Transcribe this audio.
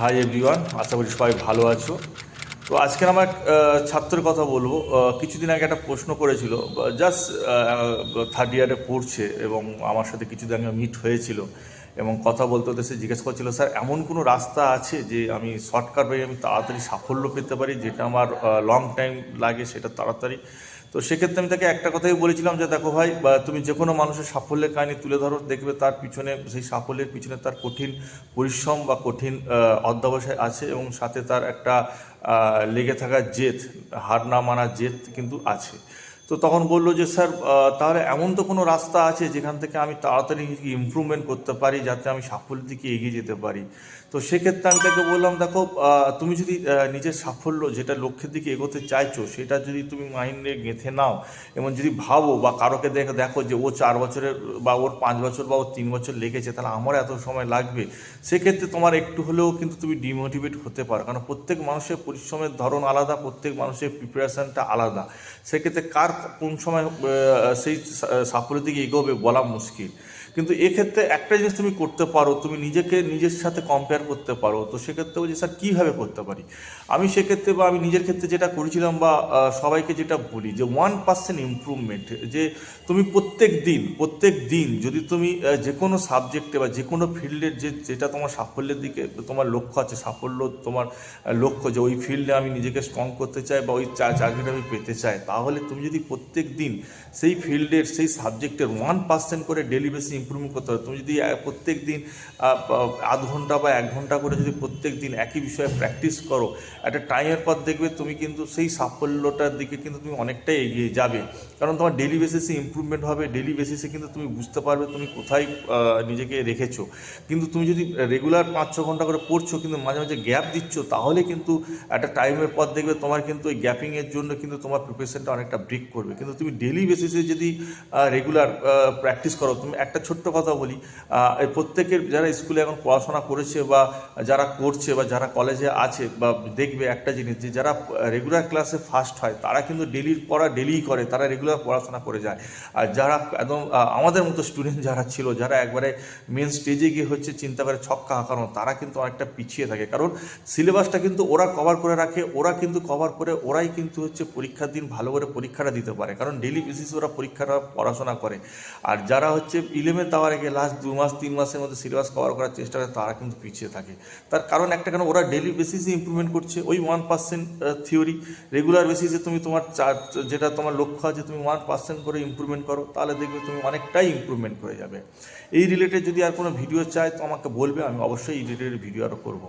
Hi everyone আশা করি সবাই ভালো আছো। তো আজকে আমার ছাত্রের কথা বলব। কিছুদিন আগে একটা প্রশ্ন করেছিল জাস্ট থার্ড ইয়ারে পড়ছে এবং আমার সাথে কিছুদিন আগে মিট হয়েছিল এবং কথা বলতে বলতে সে জিজ্ঞেস করছিল, স্যার, এমন কোনো রাস্তা আছে যে আমি শর্টকাট বাই আমি তাড়াতাড়ি সাফল্য পেতে পারি, যেটা আমার লং টাইম লাগে, সেটা তাড়াতাড়ি তো সেক্ষেত্রে আমি তাকে একটা কথাই বলেছিলাম যে, দেখো ভাই, বা তুমি যে কোনো মানুষের সাফল্যের কাহিনী তুলে ধরো, দেখবে তার পিছনে, সেই সাফল্যের পিছনে তার কঠিন পরিশ্রম বা কঠিন অধ্যাবসায় আছে এবং সাথে তার একটা লেগে থাকা জেদ, হার না মানা জেদ কিন্তু আছে। তো তখন বলল যে, স্যার তাহলে এমন তো কোনো রাস্তা আছে যেখান থেকে আমি তাড়াতাড়ি নিজেকে ইমপ্রুভমেন্ট করতে পারি যাতে আমি সাফল্যের দিকে এগিয়ে যেতে পারি? তো সেক্ষেত্রে আমি তাকে বললাম, দেখো তুমি যদি নিজের সাফল্য যেটা লক্ষ্যের দিকে এগোতে চাইছো সেটা যদি তুমি মাইন্ডে গেঁথে নাও এবং যদি ভাবো বা কারোকে দেখে দেখো যে ও চার বছরের বা ওর পাঁচ বছর বা ওর তিন বছর লেগেছে, তাহলে আমার এত সময় লাগবে? সেক্ষেত্রে তোমার একটু হলেও কিন্তু তুমি ডিমোটিভেট হতে পারো। কারণ প্রত্যেক মানুষের পরিশ্রমের ধরন আলাদা, প্রত্যেক মানুষের প্রিপারেশানটা আলাদা। সেক্ষেত্রে কার কোন সময় সেই সাফল্যের দিকে এগোবে বলা মুশকিল। কিন্তু এক্ষেত্রে একটা জিনিস তুমি করতে পারো, তুমি নিজেকে নিজের সাথে কম্পেয়ার করতে পারো। তো সেক্ষেত্রে বলছি স্যার, কীভাবে করতে পারি? আমি সেক্ষেত্রে বা আমি নিজের ক্ষেত্রে যেটা করেছিলাম বা সবাইকে যেটা বলি যে ওয়ান পার্সেন্ট ইম্প্রুভমেন্ট যে তুমি প্রত্যেক দিন প্রত্যেক দিন যদি তুমি যে কোনো সাবজেক্টে বা যে কোনো ফিল্ডের যে, যেটা তোমার সাফল্যের দিকে, তোমার লক্ষ্য আছে, সাফল্য তোমার লক্ষ্য যে, ওই ফিল্ডে আমি নিজেকে স্ট্রং করতে চাই বা ওই চাকরিটা আমি পেতে চাই, তাহলে তুমি যদি প্রত্যেক দিন সেই ফিল্ডের সেই সাবজেক্টের ওয়ান পার্সেন্ট করে ডেলি বেসি ইম্প্রুভমেন্ট করতে হবে। তুমি যদি প্রত্যেক দিন আধ ঘণ্টা বা এক ঘণ্টা করে যদি প্রত্যেক দিন একই বিষয়ে প্র্যাকটিস করো একটা টাইমের পর দেখবে তুমি কিন্তু সেই সাফল্যটার দিকে কিন্তু তুমি অনেকটাই এগিয়ে যাবে। কারণ তোমার ডেলি বেসিসে ইম্প্রুভমেন্ট হবে ডেলি বেসিসে কিন্তু তুমি বুঝতে পারবে তুমি কোথায় নিজেকে রেখেছো। কিন্তু তুমি যদি রেগুলার পাঁচ, ছ ঘণ্টা করে পড়ছো, কিন্তু মাঝে মাঝে গ্যাপ দিচ্ছ, তাহলে কিন্তু একটা টাইমের পর দেখবে তোমার কিন্তু ওই গ্যাপিংয়ের জন্য কিন্তু তোমার প্রিপারেশনটা অনেকটা ব্রেক করবে। কিন্তু তুমি ডেলি বেসিসে যদি রেগুলার প্র্যাকটিস করো, তুমি একটা ছোট্ট কথা বলি প্রত্যেকের যারা স্কুলে এখন পড়াশোনা করেছে বা যারা করছে বা যারা কলেজে আছে বা দেখবে একটা জিনিস যে যারা রেগুলার ক্লাসে ফার্স্ট হয়, তারা কিন্তু ডেলির পড়া ডেলিই করে, তারা রেগুলার পড়াশোনা করে যায়। আর যারা একদম আমাদের মতো স্টুডেন্ট যারা ছিল, যারা একবারে মেন স্টেজে গিয়ে হচ্ছে চিন্তা করে ছক্কা হাঁকানো তারা কিন্তু অনেকটা পিছিয়ে থাকে। কারণ সিলেবাসটা কিন্তু ওরা কভার করে রাখে, ওরা কিন্তু কভার করে, ওরাই কিন্তু হচ্ছে পরীক্ষার দিন ভালো করে পরীক্ষাটা দিতে পারে। কারণ ডেলি বেসিস ওরা পরীক্ষাটা পড়াশোনা করে। আর যারা হচ্ছে ইলেভেন তাওয়ার আগে লাস্ট দু মাস, তিন মাসের মধ্যে সিলেবাস কভার করার চেষ্টা করে, তারা কিন্তু পিছিয়ে থাকে। তার কারণ একটা কেন, ওরা ডেলি বেসিসে ইম্প্রুভমেন্ট করছে। ওই ওয়ান পার্সেন্ট থিওরি রেগুলার বেসিসে তুমি তোমার যেটা তোমার লক্ষ্য আছে, তুমি ওয়ান পার্সেন্ট করে ইম্প্রুভমেন্ট করো, তাহলে দেখবে তুমি অনেকটাই ইমপ্রুভমেন্ট করে যাবে। এই রিলেটেড যদি আর কোনো ভিডিও চাই তো আমাকে বলবে, আমি অবশ্যই এই রিলেটেড ভিডিও আরও করব।